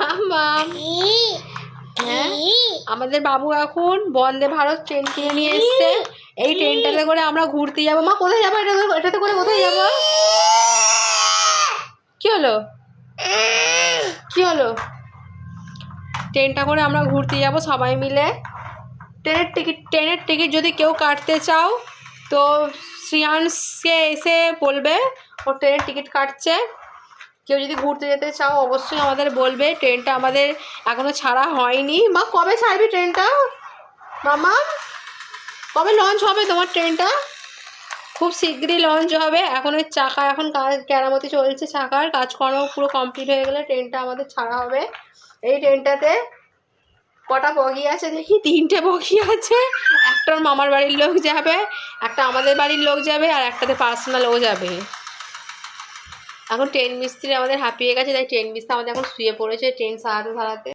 মাম হ্যাঁ? আমাদের বাবু এখন বন্দে ভারত ট্রেন কিনে নিয়ে এসছে। এই ট্রেনটাতে করে আমরা ঘুরতে যাব। মা কোথায় যাব? এটা এটাতে করে কোথায় যাব? কি হলো? কি হলো? ট্রেনটা করে আমরা ঘুরতে যাব সবাই মিলে। ট্রেনের টিকিট ট্রেনের টিকিট যদি কেউ কাটতে চাও তো শ্রিয়াংশকে এসে বলবে ও ট্রেনের টিকিট কাটছে। কেউ যদি ঘুরতে যেতে চাও, অবশ্যই আমাদের বলবে। ট্রেনটা আমাদের এখনও ছাড়া হয়নি। মা, কবে ছাড়বি ট্রেনটা? মামা, কবে লঞ্চ হবে তোমার ট্রেনটা? খুব শীঘ্রই লঞ্চ হবে। এখন ওই চাকা এখন কেরামতি চলছে চাকার। কাজকর্ম পুরো কমপ্লিট হয়ে গেলে ট্রেনটা আমাদের ছাড়া হবে। এই ট্রেনটাতে কটা বগি আছে দেখি? তিনটে বগি আছে। একটা মামার বাড়ির লোক যাবে, একটা আমাদের বাড়ির লোক যাবে, আর একটাতে পার্সোনাল ও যাবে। এখন ট্রেন মিস্ত্রি আমাদের হাঁপিয়ে গেছে, তাই ট্রেন মিস্ত্রি আমাদের এখন শুয়ে পড়েছে ট্রেন সারাতে সারাতে।